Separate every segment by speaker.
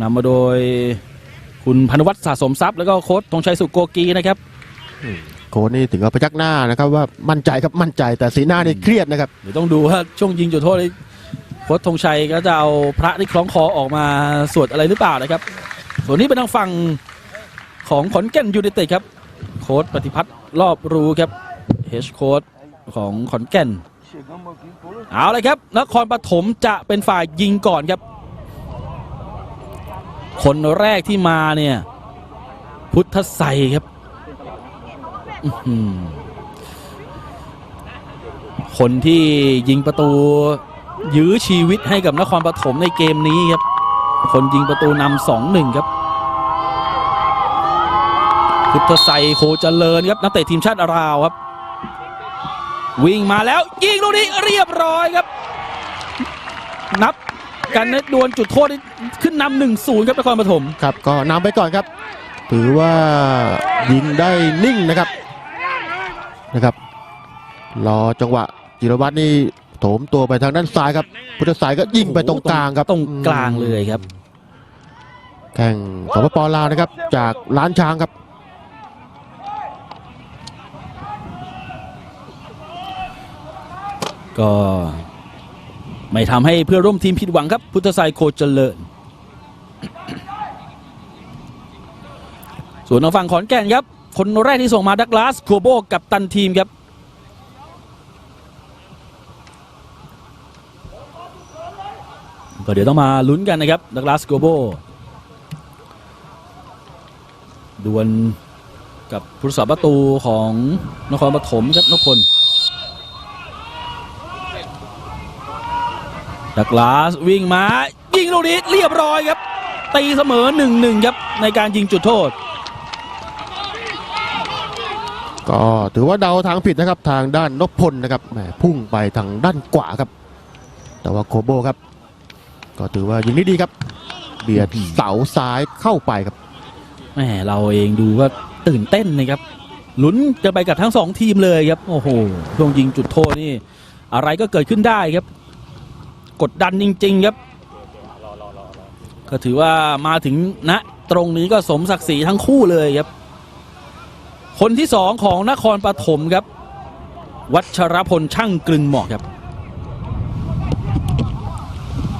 Speaker 1: นำมาโดยคุณพนวัตรสะสมทรัพย์แล้วก็โค้ชธงชัยสุโกกีนะครับ
Speaker 2: โค้ชนี่ถึงกับพยักหน้านะครับว่ามั่นใจครับมั่นใจแต่สีหน้านี่เครียดนะครับ
Speaker 1: เดี๋ยวต้องดูว่าช่วงยิงจุดโทษนี่โค้ชธงชัยก็จะเอาพระที่คล้องคอออกมาสวดอะไรหรือเปล่านะครับ ส่วนนี้เป็นทางฝั่งของขอนแก่นยูไนเต็ดครับ โค้ชปฏิพัฒน์รอบรู้ครับเฮดโค้ชของขอนแก่น เอาเลยครับนครปฐมจะเป็นฝ่ายยิงก่อนครับ คนแรกที่มาเนี่ย พุทธไสครับคนที่ยิงประตู ยื้อชีวิตให้กับนครปฐมในเกมนี้ครับ คนยิงประตูนำสองหนึ่งครับ พุทธไสโคเจริญครับนักเตะทีมชาติลาวครับ วิ่งมาแล้วยิงลูกนี้เรียบร้อยครับ กันในดวลจุดโทษนี่ขึ้นนำหนึ่งศูนย์ครับนครปฐม
Speaker 2: ครับก็นำไปก่อนครับถือว่ายิงได้นิ่งนะครับนะครับรอจังหวะจิรวัตรนี่โถมตัวไปทางด้านซ้ายครับ พุทธสายก็ยิงไปตรงกลางครับ
Speaker 1: ตรงกลางเลยครับ
Speaker 2: แข่งสปปลาวนะครับ จากล้านช้างครับ
Speaker 1: ก็ ไม่ทำให้เพื่อร่วมทีมผิดหวังครับ พุทธไซโคเจริญ ส่วนทางฝั่งขอนแก่นครับ คนแรกที่ส่งมาดักลาสโคโบกับตันทีมครับก็เดี๋ยวต้องมาลุ้นกันนะครับดักลาสโกโบดวลกับผู้รักษาประตูของนครปฐมครับนพพล ดักลาสวิ่งมา ยิงลูกนี้เรียบร้อยครับ ตีเสมอ1-1ครับในการยิงจุดโทษ
Speaker 2: ก็ถือว่าเดาทางผิดนะครับทางด้านนพพลนะครับแหมพุ่งไปทางด้านขวาครับ แต่ว่าโคโบครับ ก็ถือว่ายิงได้ดีครับ เบียดเสาซ้ายเข้าไปครับ
Speaker 1: แหมเราเองดูก็ตื่นเต้นนะครับลุ้นจะไปกับทั้งสองทีมเลยครับโอ้โหช่วงยิงจุดโทษนี่ อะไรก็เกิดขึ้นได้ครับก ดดันจริง ๆ ครับ ก็ถือว่ามาถึงณตรงนี้ก็สมศักดิ์ศรีทั้งคู่เลยครับ คนที่สองของนครปฐมครับ วัชรพลช่างกลึงเหมาะครับ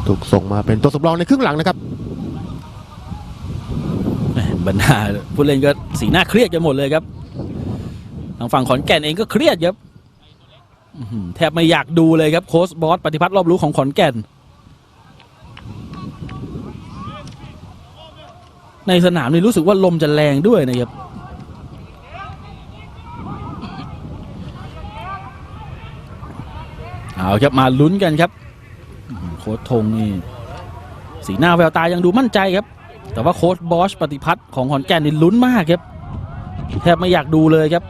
Speaker 2: ถูกส่งมาเป็นตัวสำรองในครึ่งหลังนะครับ
Speaker 1: แหม่บรรดาผู้เล่นก็สีหน้าเครียดกันหมดเลยครับ ทางฝั่งขอนแก่นเองก็เครียดครับอื้อหือ แทบไม่อยากดูเลยครับโค้ชบอสปฏิพัฒน์รอบรู้ของขอนแก่น ในสนามนี่รู้สึกว่าลมจะแรงด้วยนะครับเอาครับมาลุ้นกันครับ โค้ชธงนี่สีหน้าแววตายังดูมั่นใจครับ แต่ว่าโค้ชบอสปฏิพัฒน์ของขอนแก่นนี่ลุ้นมากครับ แทบไม่อยากดูเลยครับ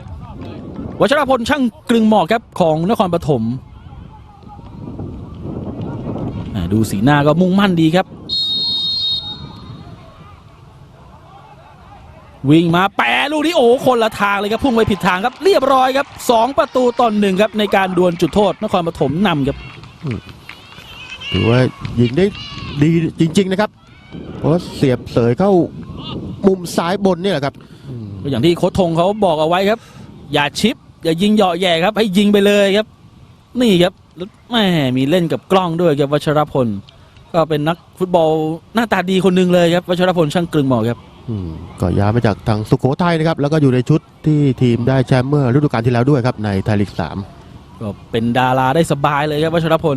Speaker 1: วัชรพลช่างกลึงเหมาะครับของนครปฐมอ่าดูสีหน้าก็มุ่งมั่นดีครับ วิ่งมาแปรลูกนี้โอ้โหคนละทางเลยครับพุ่งไปผิดทางครับ เรียบร้อยครับสองประตูต่อหนึ่งครับในการดวลจุดโทษนครปฐมนำครับ
Speaker 2: ถือว่ายิงได้ดีจริง ๆ นะครับ เพราะเสียบเสยเข้ามุมซ้ายบนนี่แหละครับอืม
Speaker 1: ก็อย่างที่โค้ชธงเขาบอกเอาไว้ครับ อย่าชิป อย่ายิงเหยาะแย่ครับ ให้ยิงไปเลยครับ นี่ครับแล้วแม่มีเล่นกับกล้องด้วยครับวัชรพล ก็เป็นนักฟุตบอลหน้าตาดีคนหนึ่งเลยครับวัชรพลช่างกลึงเหมาะครับ
Speaker 2: อืมก็ย้ายมาจากทางสุโขทัยนะครับ แล้วก็อยู่ในชุดที่ทีมได้แชมป์เมื่อฤดูกาลที่แล้วด้วยครับในไทยลีกสาม
Speaker 1: ก็เป็นดาราได้สบายเลยครับวัชรพล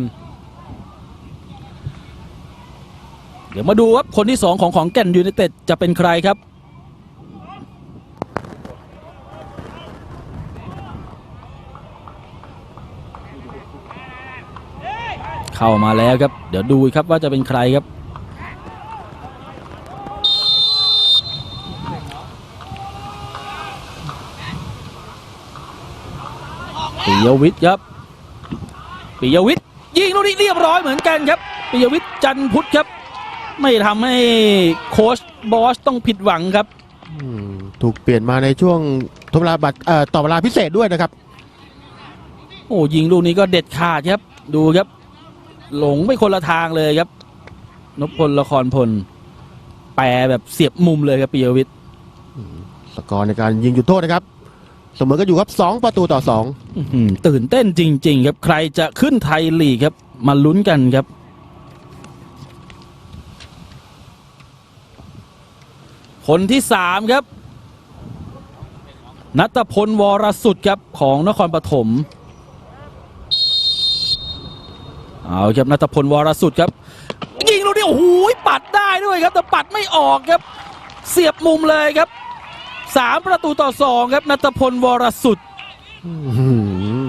Speaker 1: เดี๋ยวมาดูครับคนที่สองของของแก่นยูไนเต็ดจะเป็นใครครับ เข้ามาแล้วครับ เดี๋ยวดูครับว่าจะเป็นใครครับ ปิยวิทย์ครับ ปิยวิทย์ยิงลูกนี้เรียบร้อยเหมือนกันครับ ปิยวิทย์จันทร์พุทธครับ ไม่ทำให้โค้ชบอสต้องผิดหวังครับ
Speaker 2: อืมถูกเปลี่ยนมาในช่วงทดเวลาบัตรเอ่อต่อเวลาพิเศษด้วยนะครับ
Speaker 1: โอ้ยิงลูกนี้ก็เด็ดขาดครับ ดูครับ หลงไปคนละทางเลยครับนพพลละครพล แปรแบบเสียบมุมเลยครับปิยวิทย์
Speaker 2: สกอร์ในการยิงจุดโทษนะครับ เสมอกันอยู่ครับสองประตูต่อสอง
Speaker 1: อื้อหือตื่นเต้นจริง ๆ ครับใครจะขึ้นไทยลีกครับ มาลุ้นกันครับคนที่สามครับ นัตพลวรสุดครับของนครปฐม เอาครับนัตพลวรสุดครับ ยิงลูกนี้โอ้โหปัดได้ด้วยครับ แต่ปัดไม่ออกครับ เสียบมุมเลยครับสามประตูต่อสองครับนัตพลวรสุด
Speaker 2: อื้อหือ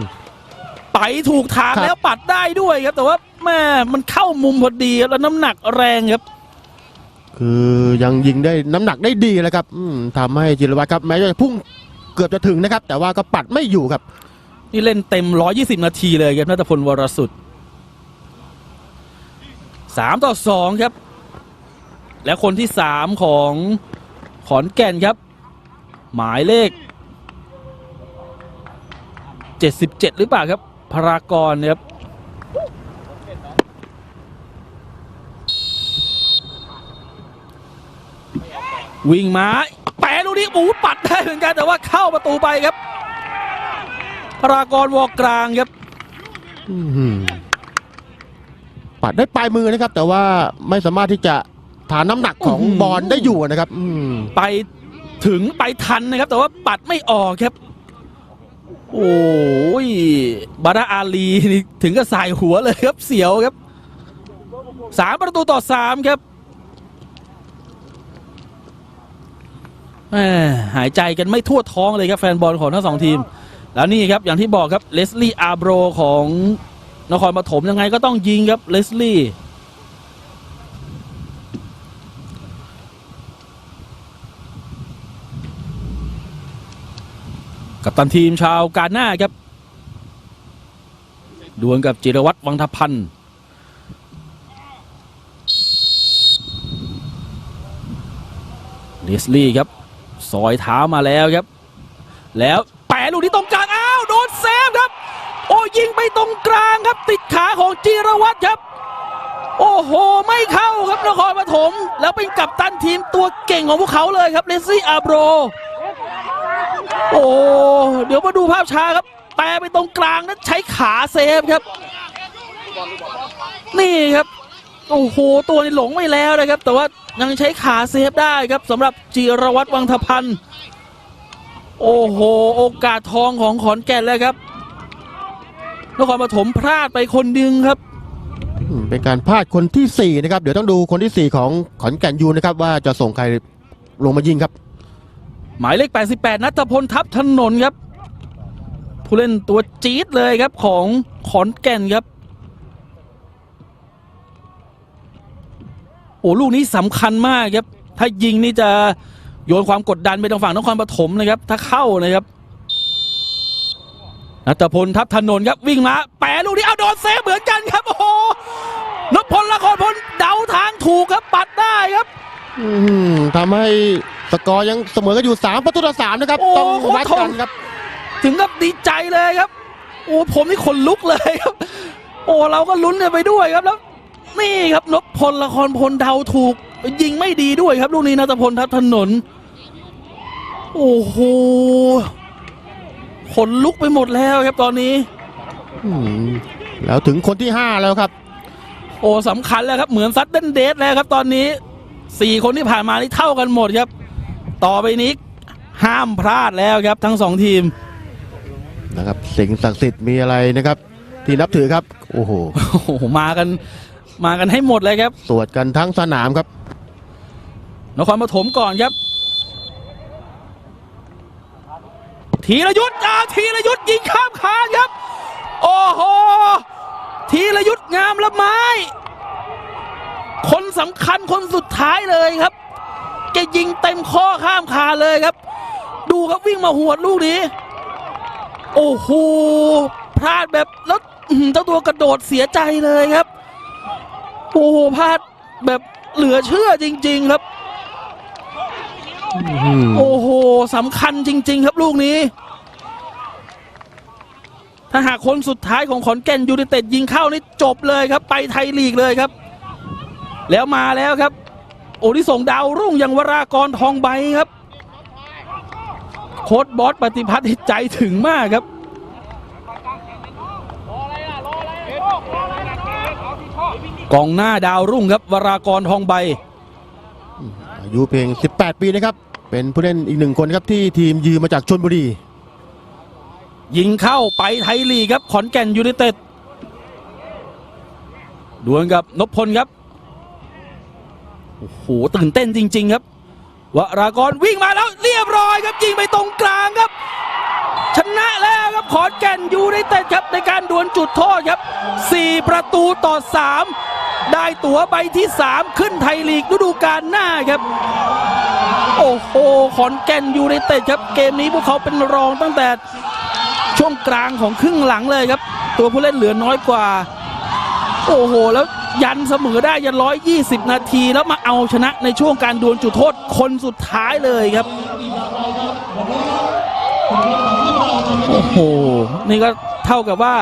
Speaker 1: ไปถูกทาง
Speaker 2: ครับ
Speaker 1: แล้วปัดได้ด้วยครับ แต่ว่าแม่มันเข้ามุมพอดีครับแล้วน้ำหนักแรงครับ
Speaker 2: คือยังยิงได้น้ำหนักได้ดีเลยครับอืมทำให้จิรวัตรครับ แม้จะพุ่งเกือบจะถึงนะครับ แต่ว่าก็ปัดไม่อยู่ครับ
Speaker 1: นี่เล่นเต็ม 120 นาทีเลยครับนัทพลวรสุด 3 ต่อ 2 ครับ และคนที่ 3 ของขอนแก่นครับ หมายเลข 77 หรือเปล่าครับพารากรครับวิ่งมาแปะลูกนี้โอ้ปัดได้เหมือนกันแต่ว่าเข้าประตูไปครับ พรากรวอกกลางครับ
Speaker 2: ปัดได้ปลายมือนะครับ แต่ว่าไม่สามารถที่จะฐานน้ำหนักของ
Speaker 1: อื้อหือ
Speaker 2: บอลได้อยู่นะครับอืม
Speaker 1: ไปถึงไปทันนะครับ แต่ว่าปัดไม่ออกครับ โอ้ยบาราอาลีนี่ถึงกับสายหัวเลยครับเสียวครับสามประตูต่อสามครับแหม่หายใจกันไม่ทั่วท้องเลยครับแฟนบอลของทั้งสองทีม แล้วนี่ครับอย่างที่บอกครับเลสลี่อาร์โบรของ นครปฐมยังไงก็ต้องยิงครับเลสลี่กับตันทีมชาวกาหน้าครับดวลกับจิรวัตรวังทพันธ์เลสลี่ครับซอยเท้ามาแล้วครับ แล้วแปะลูกนี้ตรงกลางอ้าวโดนเซฟครับ โอ้ยิงไปตรงกลางครับ ติดขาของจิรวัตรครับ โอ้โห ไม่เข้าครับนครปฐมแล้วเป็นกัปตันทีมตัวเก่งของพวกเขาเลยครับเลสลี่อาโบรโอ้เดี๋ยวมาดูภาพช้าครับแปรไปตรงกลางนั้นใช้ขาเซฟครับ นี่ครับ โอ้โห ตัวนี้หลงไปแล้วนะครับ แต่ว่ายังใช้ขาเซฟได้ครับสำหรับจิรวัตรวังทพันธ์โอ้โห โอกาสทองของขอนแก่นเลยครับ นครปฐมพลาดไปคนหนึ่งครับ
Speaker 2: อืมเป็นการพลาดคนที่สี่นะครับ เดี๋ยวต้องดูคนที่สี่ของขอนแก่นยูนะครับ ว่าจะส่งใครลงมายิงครับ
Speaker 1: หมายเลข 88 นัทพลทัพถนนครับ ผู้เล่นตัวจี๊ดเลยครับของขอนแก่นครับ โอ้ลูกนี้สำคัญมากครับ ถ้ายิงนี่จะโยนความกดดันไปทางฝั่งนครปฐมนะครับ ถ้าเข้านะครับ นัทพลทัพถนนครับวิ่งมา แปะลูกนี้เอาโดนเซฟเหมือนกันครับ โอ้โหนพพลละครพลเดาทางถูกครับปัดได้ครับ
Speaker 2: อืมทำให้สกอร์ยังเสมอกันอยู่สามประตูต่อสามนะครับ
Speaker 1: โอ้
Speaker 2: ต้อง
Speaker 1: โคตร
Speaker 2: วัด
Speaker 1: ท
Speaker 2: กัน
Speaker 1: ง
Speaker 2: ครับ
Speaker 1: ถึงกับดีใจเลยครับ โอ้ผมนี่ขนลุกเลยครับ โอ้เราก็ลุ้นกันไปด้วยครับแล้ว นี่ครับนพพลละครพลเดาถูก ยิงไม่ดีด้วยครับ ลูกนี้นัทพลทัพถนน โอ้โห ขนลุกไปหมดแล้วครับตอนนี้
Speaker 2: อืมแล้วถึงคนที่ห้าแล้วครับ
Speaker 1: โอ้สำคัญแล้วครับเหมือนซัดเดนเดสแล้วครับ ตอนนี้สี่คนที่ผ่านมานี่เท่ากันหมดครับ ต่อไปนี้ห้ามพลาดแล้วครับทั้งสองทีม
Speaker 2: นะครับสิ่งศักดิ์สิทธิ์มีอะไรนะครับ ที่นับถือครับ โอ้โห
Speaker 1: โอ้โหมากัน มากันให้หมดเลยครับ
Speaker 2: สวดกันทั้งสนามครับ
Speaker 1: นครปฐมก่อนครับ ธีรยุทธ์อ่าธีรยุทธ์ยิงข้ามคานครับ โอ้โหธีรยุทธ์งามละไม้ คนสำคัญคนสุดท้ายเลยครับแกยิงเต็มข้อข้ามคานเลยครับ ดูครับวิ่งมาหวดลูกนี้ โอ้โหพลาดแบบแล้วเจ้าตัวกระโดดเสียใจเลยครับ โอ้โหพลาดแบบเหลือเชื่อจริง ๆ ครับ โอ้โหสำคัญจริง ๆ ครับลูกนี้ ถ้าหากคนสุดท้ายของขอนแก่นยูไนเต็ดยิงเข้านี่จบเลยครับ ไปไทยลีกเลยครับ แล้วมาแล้วครับ โอ้ที่ส่งดาวรุ่งอย่างวรากรทองใบครับ โค้ดบอสปฏิพัฒน์ใจถึงมากครับกองหน้าดาวรุ่งครับวรากรทองใบ
Speaker 2: อายุเพียง 18 ปีนะครับ เป็นผู้เล่นอีกหนึ่งคนครับที่ทีมยืมมาจากชนบุรี
Speaker 1: ยิงเข้าไปไทยลีกครับ ขอนแก่นยูไนเต็ดดวลกับนพพลครับ โอ้โห ตื่นเต้นจริง ๆ ครับวรากรวิ่งมาแล้วเรียบร้อยครับยิงไปตรงกลางครับ ชนะแล้วครับขอนแก่นยูไนเต็ดครับในการดวลจุดโทษครับ 4 ประตูต่อ 3 ได้ตั๋วใบที่ 3 ขึ้นไทยลีกฤดูกาลหน้าครับโอ้โหขอนแก่นยูไนเต็ดครับ เกมนี้พวกเขาเป็นรองตั้งแต่ช่วงกลางของครึ่งหลังเลยครับ ตัวผู้เล่นเหลือน้อยกว่า โอ้โห แล้วยันเสมอได้ยันร้อยยี่สิบนาที แล้วมาเอาชนะในช่วงการดวลจุดโทษคนสุดท้ายเลยครับ โอ้โห นี่ก็เท่ากับว่า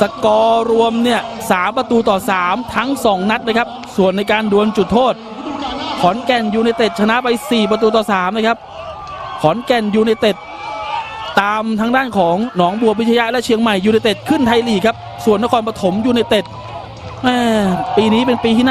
Speaker 1: สกอร์รวมเนี่ยสามประตูต่อ 3 ทั้ง 2 นัดนะครับ ส่วนในการดวลจุดโทษ ขอนแก่นยูไนเต็ดชนะไป 4 ประตูต่อ 3 นะครับ ขอนแก่นยูไนเต็ดตามทางด้านของหนองบัวพิชยะและเชียงใหม่ยูไนเต็ดขึ้นไทยลีกครับ ส่วนนครปฐมยูไนเต็ดปีนี้เป็นปีที่น่า